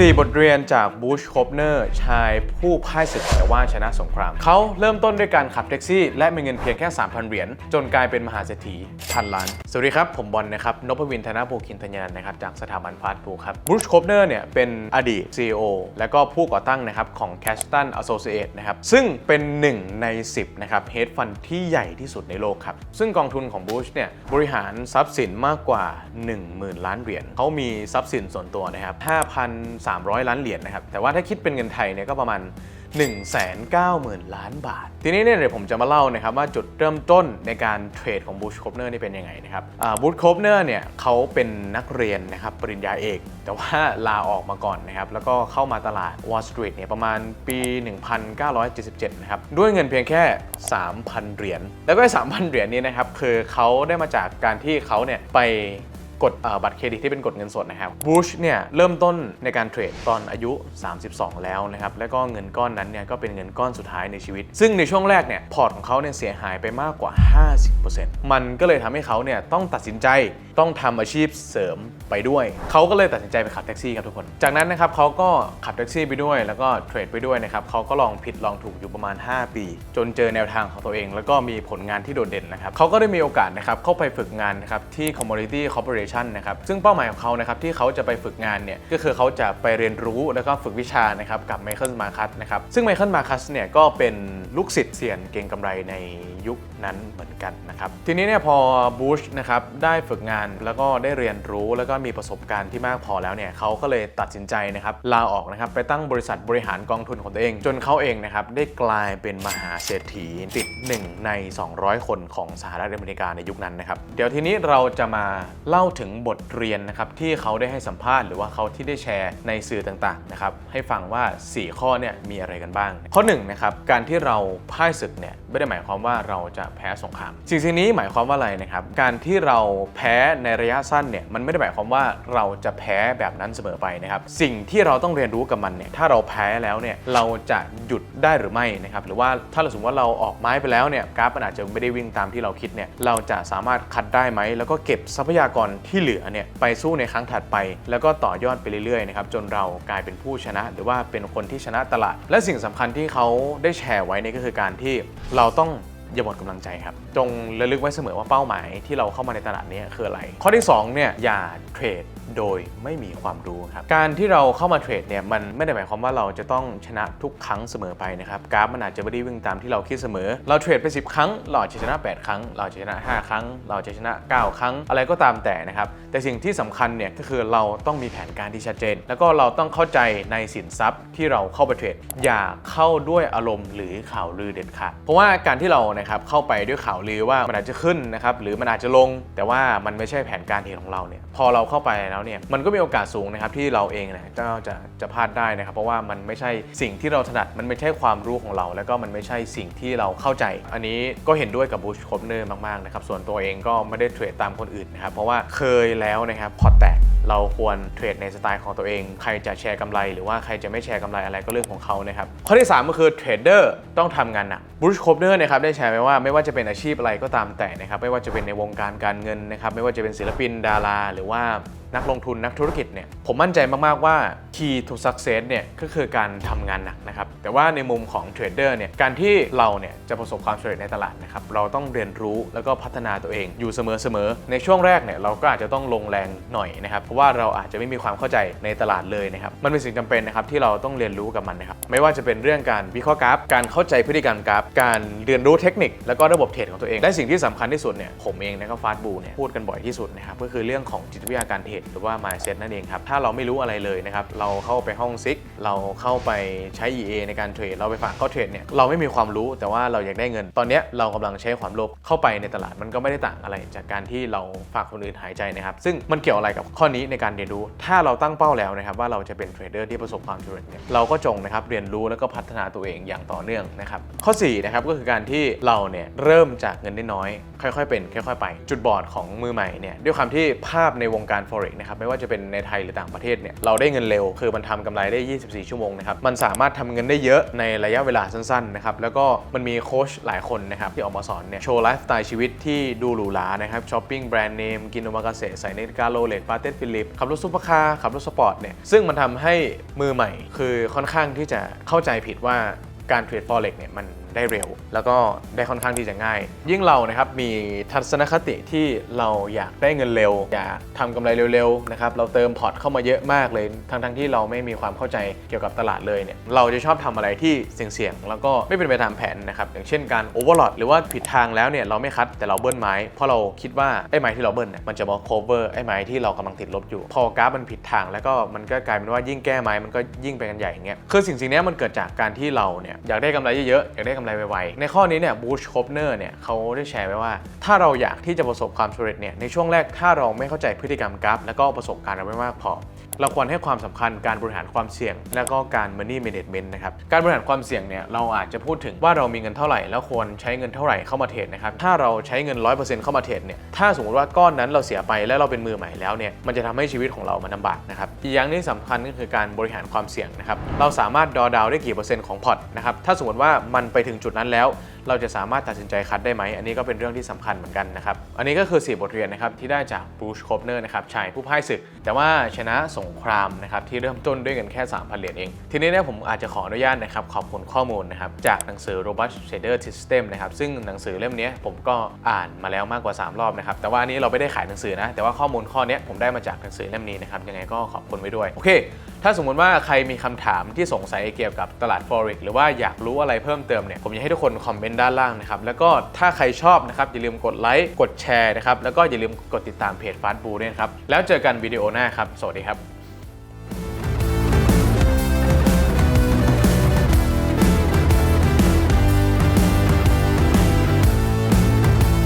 4 บทเรียนจากบูชโคปเนอร์ชายผู้พ่ายศึกแต่ว่าชนะสงคราม เขาเริ่มต้นด้วยการขับแท็กซี่ และมีเงินเพียงแค่ 3,000 เหรียญ จนกลายเป็นมหาเศรษฐีพันล้าน สวัสดีครับ ผมบอลนะครับ นพวินธนาภูคินธัญญานนะครับ จากสถาบันฟาสต์ฟูครับบูชโคปเนอร์เนี่ยเป็นอดีต CEO และก็ผู้ก่อตั้งนะครับของ c a s t o n Associate นะครับ ซึ่งเป็นหนึ่งใน 10นะครับ hedge fund ที่ใหญ่ที่สุดในโลกครับ ซึ่งกองทุนของบูชเนี่ยบริหารทรัพย์สินมากกว่า 10,000 ล้านเหรียญเขามีทรัพย์สินส่วนตัวนะครับ300 ล้านเหรียญนะครับ แต่ว่าถ้าคิดเป็นเงินไทยเนี่ยก็ประมาณ 190,000 ล้านบาท ทีนี้เนี่ยเดี๋ยวผมจะมาเล่านะครับว่าจุดเริ่มต้นในการเทรดของบูชโคปเนอร์นี่เป็นยังไงนะครับบูชโคปเนอร์เนี่ยเขาเป็นนักเรียนนะครับปริญญาเอก แต่ว่าลาออกมาก่อนนะครับ แล้วก็เข้ามาตลาด Wall Street เนี่ยประมาณปี 1977 นะครับ ด้วยเงินเพียงแค่ 3,000 เหรียญ แล้วก็ 3,000 เหรียญนี้นะครับคือเขาได้มาจากการที่เขาเนี่ยไป กดบัตรเครดิตที่เป็นกดเงินสดนะครับบูชเนี่ยเริ่มต้นในการเทรดตอนอายุ 32 แล้วนะครับแล้วก็เงินก้อนนั้นเนี่ยก็เป็นเงินก้อนสุดท้ายในชีวิต ซึ่งในช่วงแรกเนี่ยพอร์ตของเขาเนี่ยเสียหายไปมากกว่า 50%มันก็เลยทำให้เขาเนี่ยต้องตัดสินใจต้องทำอาชีพเสริมไปด้วย เขาก็เลยตัดสินใจไปขับแท็กซี่ครับทุกคน จากนั้นนะครับเขาก็ขับแท็กซี่ไปด้วย แล้วก็เทรดไปด้วยนะครับเขาก็ลองผิดลองถูกอยู่ประมาณ 5 ปี จนเจอแนวทางของตัวเอง แล้วก็มีผลงานที่โดดเด่นนะครับเขาก็ได้มีโอกาสนะครับเข้าไปฝึกงานนะครับที่ Commodity Corporation นะครับซึ่งเป้าหมายของเขานะครับที่เขาจะไปฝึกงานเนี่ยก็คือเขาจะไปเรียนรู้แล้วก็ฝึกวิชานะครับกับไมเคิลมาคัสนะครับซึ่งไมเคิลมาคัสเนี่ยก็เป็นลูกศิษย์เซียนเก่งกำไรในยุคนั้นเหมือนกันนะครับทีนี้เนี่ยพอบูชนะครับได้ฝึกงานแล้วก็ได้เรียนรู้แล้วก็มีประสบการณ์ที่มากพอแล้วเนี่ยเขาก็เลยตัดสินใจนะครับลาออกนะครับไปตั้งบริษัทบริหารกองทุนของตัวเอง จนเขาเองนะครับได้กลายเป็นมหาเศรษฐีติด 1 ใน 200 คนของสหรัฐอเมริกาในยุคนั้นนะครับเดี๋ยวทีนี้เราจะมาเล่าถึงบทเรียนนะครับที่เขาได้ให้สัมภาษณ์หรือว่าเขาที่ได้แชร์ในสื่อต่างๆนะครับให้ฟังว่า 4 ข้อเนี่ยมีอะไรกันบ้าง ข้อ1นงนะครับการที่เราพ่ายศึกเนี่ยไม่ได้หมายความว่าเราจะแพ้สงครามสิ่งสิ่งนี้หมายความว่าอะไรนะครับ การที่เราแพ้ในระยะสั้นเนี่ยมันไม่ได้หมายความว่าเราจะแพ้แบบนั้นเสมอไปนะครับสิ่งที่เราต้องเรียนรู้กับมันเนี่ยถ้าเราแพ้แล้วเนี่ยเราจะหยุดได้หรือไม่นะครับหรือว่าถ้าเราสมมติว่าเราออกไม้ไปแล้วเนี่ยกราฟมันอาจจะไม่ได้วิ่งตามที่เราคิดเนี่ยเราจะสามารถคัดได้ไหมแล้วก็เก็บทรัพยากรที่เหลือเนี่ยไปสู้ในครั้งถัดไป แล้วก็ต่อยอดไปเรื่อยๆนะครับจนเรากลายเป็นผู้ชนะ หรือว่าเป็นคนที่ชนะตลาด และสิ่งสำคัญที่เขาได้แชร์ไว้เนี่ยก็คือการที่เราต้อง อย่าหมดกำลังใจครับ จงระลึกไว้เสมอว่าเป้าหมายที่เราเข้ามาในตลาดนี้คืออะไร ข้อที่2เนี่ยอย่าเทรด โดยไม่มีความรู้ครับ การที่เราเข้ามาเทรดเนี่ยมันไม่ได้หมายความว่าเราจะต้องชนะทุกครั้งเสมอไปนะครับกราฟมันอาจจะไม่ได้วิ่งตามที่เราคิดเสมอ เราเทรดไป 10 ครั้ง เราจะชนะ 8 ครั้ง เราจะชนะ 5 ครั้ง เราจะชนะ 9 ครั้ง อะไรก็ตามแต่นะครับ แต่สิ่งที่สำคัญเนี่ยก็คือเราต้องมีแผนการที่ชัดเจน แล้วก็เราต้องเข้าใจในสินทรัพย์ที่เราเข้าไปเทรด อย่าเข้าด้วยอารมณ์หรือข่าวลือเด็ดขาด เพราะว่าการที่เรานะครับเข้าไปด้วยข่าวลือว่ามันอาจจะขึ้นนะครับหรือมันอาจจะลง แต่ว่ามันไม่ใช่แผนการเทรดของเราเนี่ยพอเราเข้าไปแล้วเนี่ยมันก็มีโอกาสสูงนะครับที่เราเองเนี่ยก็จะจะพลาดได้นะครับ เพราะว่ามันไม่ใช่สิ่งที่เราถนัดมันไม่ใช่ความรู้ของเรา แล้วก็มันไม่ใช่สิ่งที่เราเข้าใจ อันนี้ก็เห็นด้วยกับบูชคบเนอร์มากๆนะครับส่วนตัวเองก็ไม่ได้เทรดตามคนอื่นนะครับเพราะว่าเคยแล้วนะครับพอแตกเราควรเทรดในสไตล์ของตัวเอง ใครจะแชร์กำไร หรือว่าใครจะไม่แชร์กำไรอะไรก็เรื่องของเขานะครับข้อที่ 3 ก็คือเทรดเดอร์ต้องทำงานหนักบรูชคบเนอร์นะครับได้แชร์ไว้ว่าไม่ว่าจะเป็นอาชีพอะไรก็ตามแต่นะครับไม่ว่าจะเป็นในวงการการเงินนะครับไม่ว่าจะเป็นศิลปินดารา หรือว่า นักลงทุนนักธุรกิจเนี่ยผมมั่นใจมากๆว่า key to success เนี่ยก็คือการทำงานหนักนะครับ แต่ว่าในมุมของเทรดเดอร์เนี่ยการที่เราเนี่ยจะประสบความสำเร็จในตลาดนะครับเราต้องเรียนรู้แล้วก็พัฒนาตัวเองอยู่เสมอๆในช่วงแรกเนี่ยเราก็อาจจะต้องลงแรงหน่อยนะครับเพราะว่าเราอาจจะไม่มีความเข้าใจในตลาดเลยนะครับมันเป็นสิ่งจำเป็นนะครับที่เราต้องเรียนรู้กับมันนะครับไม่ว่าจะเป็นเรื่องการวิเคราะห์กราฟ การเข้าใจพฤติกรรมกราฟ การเรียนรู้เทคนิค แล้วก็ระบบเทรดของตัวเองและสิ่งที่สำคัญที่สุดเนี่ยผมเองนะก็ฟาสบูเนี่ยพูดกันบ่อยที่สุดนะครับก็คือเรื่องของจิตวิทยาการเทรดหรือว่า mindset นั่นเองครับถ้าเราไม่รู้อะไรเลยนะครับเราเข้าไปห้องซิก เราเข้าไปใช้ EA ในการเทรด เราไปฝากเข้าเทรดเนี่ย เราไม่มีความรู้แต่ว่าเราอยากได้เงิน ตอนนี้เรากำลังใช้ความโลภเข้าไปในตลาดมันก็ไม่ได้ต่างอะไร จากการที่เราฝากคนอื่นหายใจนะครับ ซึ่งมันเกี่ยวอะไรกับข้อนี้ในการเรียนรู้ ถ้าเราตั้งเป้าแล้วนะครับว่าเราจะเป็นเทรดเดอร์ที่ประสบความสำเร็จเนี่ย เราก็จงนะครับเรียนรู้แล้วก็พัฒนาตัวเองอย่างต่อเนื่องนะครับ ข้อ4นะครับก็คือการที่เราเนี่ยเริ่มจากเงินน้อยๆค่อย ๆ เป็นค่อย ๆ ไป จุดบอดของมือใหม่เนี่ยด้วยความที่ภาพในวงการ forex นะครับไม่ว่าจะเป็นในไทยหรือต่างประเทศเนี่ยเราได้เงินเร็วคือมันทำกำไรได้ 24 ชั่วโมงนะครับ มันสามารถทำเงินได้เยอะในระยะเวลาสั้นๆนะครับ แล้วก็มันมีโค้ชหลายคนนะครับที่ออกมาสอนเนี่ยโชว์ไลฟ์สไตล์ชีวิตที่ดูหรูหรานะครับช้อปปิ้งแบรนด์เนมกินโอมากาเสะใส่นาฬิกาโรเล็กปาเต้ฟิลิปขับรถซุปเปอร์คาร์ขับรถสปอร์ตเนี่ยซึ่งมันทำให้มือใหม่ คือค่อนข้างที่จะเข้าใจผิดว่าการเทรดฟอเร็กเนี่ยมัน ได้เร็ว แล้วก็ได้ค่อนข้างที่จะง่าย ยิ่งเรานะครับมีทัศนคติที่เราอยากได้เงินเร็ว อยากทำกำไรเร็วๆนะครับเราเติมพอร์ตเข้ามาเยอะมากเลย ทั้งๆที่เราไม่มีความเข้าใจเกี่ยวกับตลาดเลยเนี่ยเราจะชอบทำอะไรที่เสี่ยงๆแล้วก็ไม่เป็นไปตามแผนนะครับอย่างเช่นการโอเวอร์ลอดหรือว่าผิดทางแล้วเนี่ยเราไม่คัดแต่เราเบิ้ลไม้เพราะเราคิดว่าไอ้ไม้ที่เราเบิ้ลเนี่ยมันจะมา cover ไอ้ไม้ที่เรากำลังติดลบอยู่ พอกราฟมันผิดทางแล้วก็มันก็กลายเป็นว่ายิ่งแก้ไม้มันก็ยิ่งไปกันใหญ่อย่างเงี้ยคือสิ่งสิ่งเนี้ยมันเกิดจากการที่เราเนี่ยอยากได้กำไรเยอะๆอยากได้กำไรไวๆ ในข้อนี้เนี่ยบูชคอปเนอร์เนี่ยเขาได้แชร์ไว้ว่า ถ้าเราอยากที่จะประสบความสำเร็จเนี่ยในช่วงแรกถ้าเราไม่เข้าใจพฤติกรรมกราฟ แล้วก็ประสบการณ์เราไม่มากพอ เราควรให้ความสำคัญการบริหารความเสี่ยง แล้วก็การ money management นะครับ การบริหารความเสี่ยงเนี่ยเราอาจจะพูดถึงว่าเรามีเงินเท่าไหร่ แล้วควรใช้เงินเท่าไหร่เข้ามาเทรดนะครับ ถ้าเราใช้เงิน 100%เข้ามาเทรดเนี่ย ถ้าสมมติว่าก้อนนั้นเราเสียไปแล้วเราเป็นมือใหม่แล้วเนี่ย มันจะทำให้ชีวิตของเรามันลำบากนะครับ อีกอย่างหนึงสำคัญก็คือการบริหารความเสี่ยงนะครับ เราสามารถดอดาวได้กี่เปอร์เซ็นต์ของพอร์ตนะครับ ถ้าสมมติว่ามันไปถึงจุดนั้นแล้ว เราจะสามารถตัดสินใจคัดได้ไหม อันนี้ก็เป็นเรื่องที่สำคัญเหมือนกันนะครับ อันนี้ก็คือ 4 บทเรียนนะครับที่ได้จากบรูชโคปเนอร์นะครับชายผู้พ่ายศึก แต่ว่าชนะสงครามนะครับที่เริ่มต้นด้วยเงินแค่ 3,000 เหรียญเอง ทีนี้เนี่ยผมอาจจะขออนุญาตนะครับขอบคุณข้อมูลนะครับจากหนังสือ Robust Trader System นะครับซึ่งหนังสือเล่มนี้ผมก็อ่านมาแล้วมากกว่า 3 รอบนะครับแต่ว่าอันนี้เราไม่ได้ขายหนังสือนะแต่ว่าข้อมูลข้อนี้ผมได้มาจากหนังสือเล่มนี้นะครับยังไงก็ขอบคุณไว้ด้วยโอเค ถ้าสมมุติว่าใครมีคำถามที่สงสัยเกี่ยวกับตลาด forex หรือว่าอยากรู้อะไรเพิ่มเติมเนี่ย ผมอยากให้ทุกคนคอมเมนต์ด้านล่างนะครับ แล้วก็ถ้าใครชอบนะครับ อย่าลืมกดไลค์ กดแชร์นะครับ แล้วก็อย่าลืมกดติดตามเพจฟาสต์บูด้วยนะครับ แล้วเจอกันวิดีโอหน้าครับ สวัสดีครับ